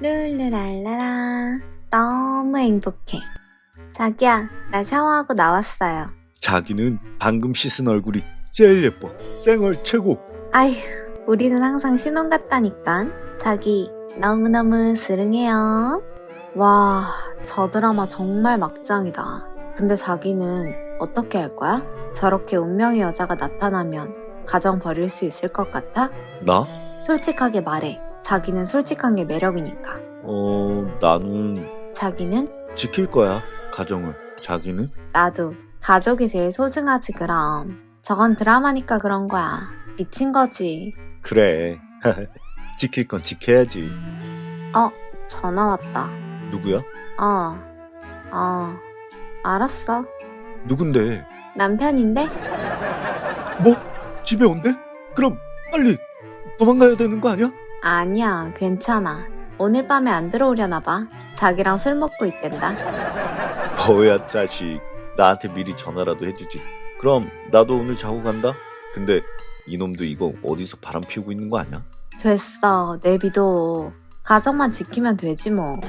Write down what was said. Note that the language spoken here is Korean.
룰루랄라라. 너무 행복해. 자기야, 나 샤워하고 나왔어요. 자기는 방금 씻은 얼굴이 제일 예뻐. 쌩얼 최고. 아휴, 우리는 항상 신혼 같다니까. 자기, 너무너무 스릉해요. 와, 저 드라마 정말 막장이다. 근데 자기는 어떻게 할 거야? 저렇게 운명의 여자가 나타나면 가정 버릴 수 있을 것 같아? 나? 솔직하게 말해. 자기는 솔직한 게 매력이니까. 어, 나는 자기는? 지킬 거야. 가정을. 자기는? 나도. 가족이 제일 소중하지, 그럼. 저건 드라마니까 그런 거야. 미친 거지. 그래. 지킬 건 지켜야지. 전화 왔다. 누구야? 어, 어, 알았어. 누군데? 남편인데? 뭐? 집에 온대? 그럼 빨리 도망가야 되는 거 아니야? 아니야, 괜찮아. 오늘 밤에 안 들어오려나 봐. 자기랑 술 먹고 있댄다. 뭐야 자식. 나한테 미리 전화라도 해주지. 그럼 나도 오늘 자고 간다. 근데 이놈도 이거 어디서 바람 피우고 있는 거 아니야? 됐어, 내 믿어. 가정만 지키면 되지 뭐.